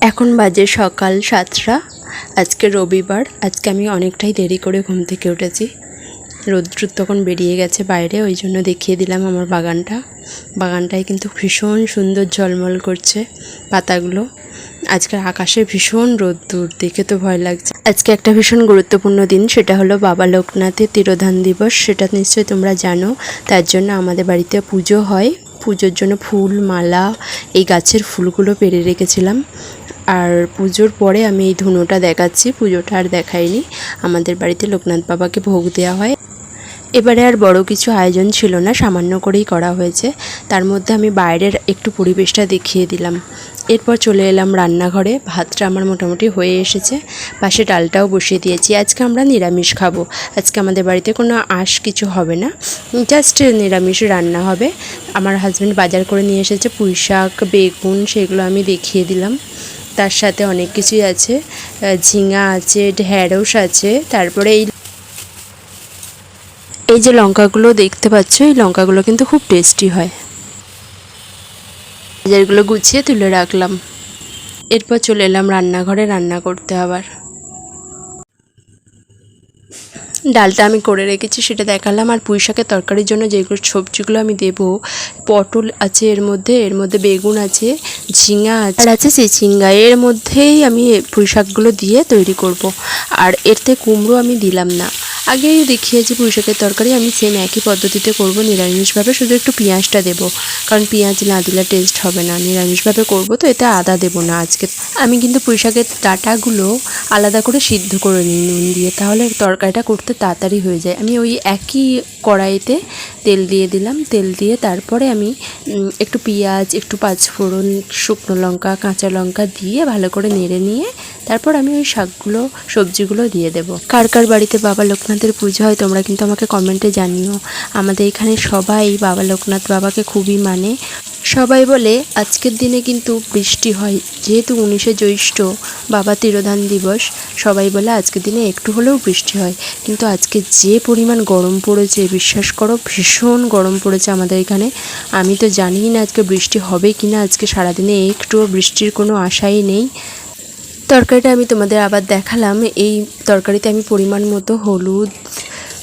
এখন বাজে সকাল সাতটা। আজকে রবিবার, আজকে আমি অনেকটাই দেরি করে ঘুম থেকে উঠেছি। রৌদ্র তখন বেরিয়ে গেছে বাইরে, ওই জন্য দেখিয়ে দিলাম আমার বাগানটা। বাগানটায় কিন্তু ভীষণ সুন্দর ঝলমল করছে পাতাগুলো। আজকের আকাশে ভীষণ রোদ্দুর, দেখে তো ভয় লাগছে। আজকে একটা ভীষণ গুরুত্বপূর্ণ দিন, সেটা হলো বাবা লোকনাথের তিরোধান দিবস। সেটা নিশ্চয়ই তোমরা জানো, তার জন্য আমাদের বাড়িতে পুজো হয়। পুজোর জন্য ফুল, মালা, এই গাছের ফুলগুলো পেরে রেখেছিলাম। আর পুজোর পরে আমি এই ধুনোটা দেখাচ্ছি। পুজোটা আর দেখাইনি। আমাদের বাড়িতে লোকনাথ বাবাকে ভোগ দেওয়া হয়। এবারে আর বড় কিছু আয়োজন ছিল না, সামান্য করেই করা হয়েছে। তার মধ্যে আমি বাইরের একটু পরিবেশটা দেখিয়ে দিলাম। এরপর চলে এলাম রান্নাঘরে। ভাতটা আমার মোটামুটি হয়ে এসেছে। পাশে ডালটাও বসিয়ে দিয়েছি। আজকে আমরা নিরামিষ খাব। আজকে আমাদের বাড়িতে কোনো আঁশ কিছু হবে না। জাস্ট নিরামিষ রান্না হবে। আমার হাজব্যান্ড বাজার করে নিয়ে এসেছে। পুঁই শাক বেগুন, সেগুলো আমি দেখিয়ে দিলাম। তার সাথে অনেক কিছুই আছে। ঝিঙা আছে, ঢ্যাঁড়স আছে, তারপরে এই এই যে লঙ্কাগুলো দেখতে পাচ্ছ, এই লঙ্কাগুলো কিন্তু খুব টেস্টি হয়। বাজারগুলো গুছিয়ে তুলে রাখলাম। এরপর চলে এলাম রান্নাঘরে, রান্না করতে আবার। ডালটা আমি করে রেখেছি, সেটা দেখালাম। আর পুঁই শাকের তরকারির জন্য যেগুলো সবজিগুলো আমি দেব, পটল আছে এর মধ্যে এর মধ্যে বেগুন আছে, ঝিঙা আছে, আর আছে সেই ঝিঙ্গা এর মধ্যেই আমি পুঁই শাকগুলো দিয়ে তৈরি করব। আর এতে কুমড়ো আমি দিলাম না। আগেই দেখিয়েছি পুঁই শাকের তরকারি আমি সেম একই পদ্ধতিতে করব, নিরামিষভাবে শুধু একটু পেঁয়াজটা দেব। কারণ পেঁয়াজ না দিলে টেস্ট হবে না, নিরামিষভাবে করব তো এতে আদা দেবো না আজকে। আমি কিন্তু পুঁই শাকের ডাঁটাগুলো আলাদা করে সিদ্ধ করে নিই নুন দিয়ে, তাহলে তরকারিটা করতে তাড়াতাড়ি হয়ে যায়। আমি ওই একই কড়াইতে তেল দিয়ে দিলাম, তেল দিয়ে তারপরে আমি একটু পেঁয়াজ, একটু পাঁচফোড়ন, শুকনো লঙ্কা, কাঁচা লঙ্কা দিয়ে ভালো করে নেড়ে নিয়ে তারপর আমি ওই শাকগুলো, সবজিগুলো দিয়ে দেবো। কার কার বাড়িতে বাবা লোকনাথের পুজো হয়, তোমরা কিন্তু আমাকে কমেন্টে জানিও। আমাদের এখানে সবাই বাবা লোকনাথ বাবাকে খুবই মানে। সবাই বলে, আজকের দিনে কিন্তু বৃষ্টি হয়। যেহেতু উনিশে জ্যৈষ্ঠ বাবা তিরোধান দিবস, সবাই বলে আজকের দিনে একটু হলেও বৃষ্টি হয়। কিন্তু আজকে যে পরিমাণ গরম পড়েছে, বিশ্বাস করো, ভীষণ গরম পড়েছে আমাদের এখানে। আমি তো জানি না আজকে বৃষ্টি হবে কি না আজকে সারাদিনে একটুও বৃষ্টির কোনো আশাই নেই। তরকারিটা আমি তোমাদের আবার দেখালাম। এই তরকারিতে আমি পরিমাণ মতো হলুদ,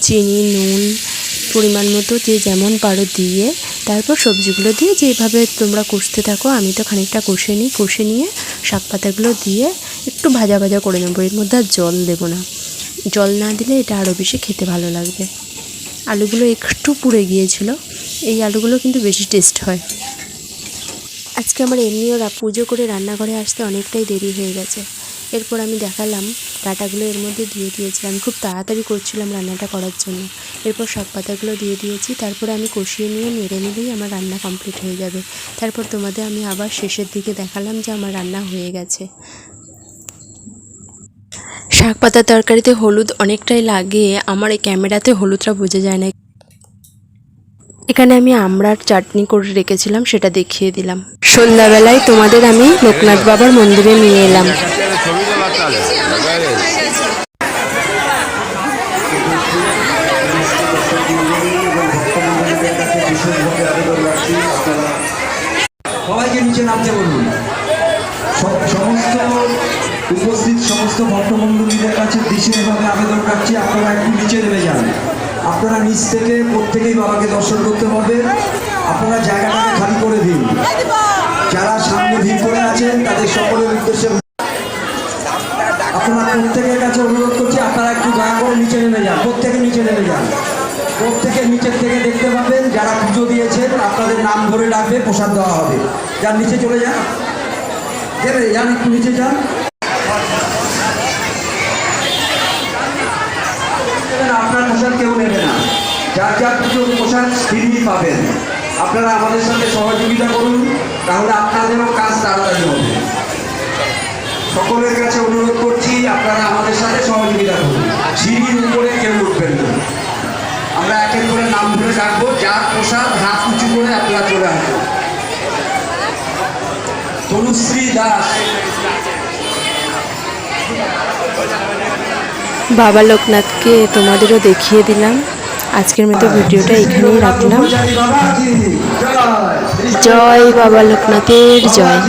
চিনি, নুন, পরিমাণ মতো যে যেমন পারো দিয়ে, তারপর সবজিগুলো দিয়ে যেভাবে তোমরা কষতে থাকো, আমি তো খানিকটা কষে নিই, কষে নিয়ে শাক পাতাগুলো দিয়ে একটু ভাজা ভাজা করে নেব। এর মধ্যে আর জল দেবো না। জল না দিলে এটা আরও বেশি খেতে ভালো লাগবে। আলুগুলো একটু পুড়ে গিয়েছিল। এই আলুগুলো কিন্তু বেশি টেস্ট হয়। আজকে আমার এমনিও রা পুজো করে রান্নাঘরে আসতে অনেকটাই দেরি হয়ে গেছে। এরপর আমি দেখালাম, ডাটাগুলো এর মধ্যে দিয়ে দিয়েছিলাম। আমি খুব তাড়াতাড়ি করছিলাম রান্নাটা করার জন্য। এরপর শাক পাতাগুলো দিয়ে দিয়েছি। তারপরে আমি কষিয়ে নিয়ে নেড়ে নিলেই আমার রান্না কমপ্লিট হয়ে যাবে। তারপর তোমাদের আমি আবার শেষের দিকে দেখালাম যে আমার রান্না হয়ে গেছে। শাক পাতার তরকারিতে হলুদ অনেকটাই লাগে। আমার এই ক্যামেরাতে হলুদটা বোঝা যায় না। এখানে আমি আমড়ার চাটনি করে রেখেছিলাম সেটা দেখিয়ে দিলাম। সন্ধ্যাবেলায় তোমাদের আমি লোকনাথ বাবার মন্দিরে নিয়ে এলাম। ছবি তোলা চলে সবাইকে নিচে নামতে বলুন। সমস্ত উপস্থিত সমস্ত ভক্তমণ্ডলীদের কাছে বিশেষভাবে আবেদন রাখছি আপনারা একটু নিচে নেমে যান। আপনারা নিচ থেকে প্রত্যেকেই বাবাকে দর্শন করতে পারবেন আপনারা জায়গাটাকে খালি করে দিন। যারা সামনে ভিড় করে আছেন, তাদের সকলের উদ্দেশ্যে আপনারা প্রত্যেকের কাছে অনুরোধ করছি, আপনারা একটু দয়া করে নিচে নেমে যান। প্রত্যেকে নিচে নেমে যান। প্রত্যেকের নিচের থেকে দেখতে পাবেন, যারা পুজো দিয়েছেন, আপনাদের নাম ধরে ডাকবে, প্রসাদ দেওয়া হবে। যার নিচে চলে যান। দেবে যান, একটু নিচে যান। আপনার প্রসাদ কেউ নেবে যার যার পুজোর পোশাক তিনি পাবেন। আপনারা আমাদের সাথে সহযোগিতা করুন, তাহলে আপনাদেরও কাজ তাড়াতাড়ি হবে। সকলের কাছে অনুরোধ করছি, আপনারা আমাদের সাথে সহযোগিতা করুন। সিঁড়ির উপরে কেউ উঠবেন না। আমরা এক এক করে নাম ধরে ডাকবো, যার পোশাক হাত উঁচু করে আপনারা চলে আসবেন। তনুশ্রী দাস। বাবা লোকনাথকে তোমাদেরও দেখিয়ে দিলাম। আজকের মতো ভিডিওটা এখানেই রাখলাম। জয় বাবা লোকনাথের জয়।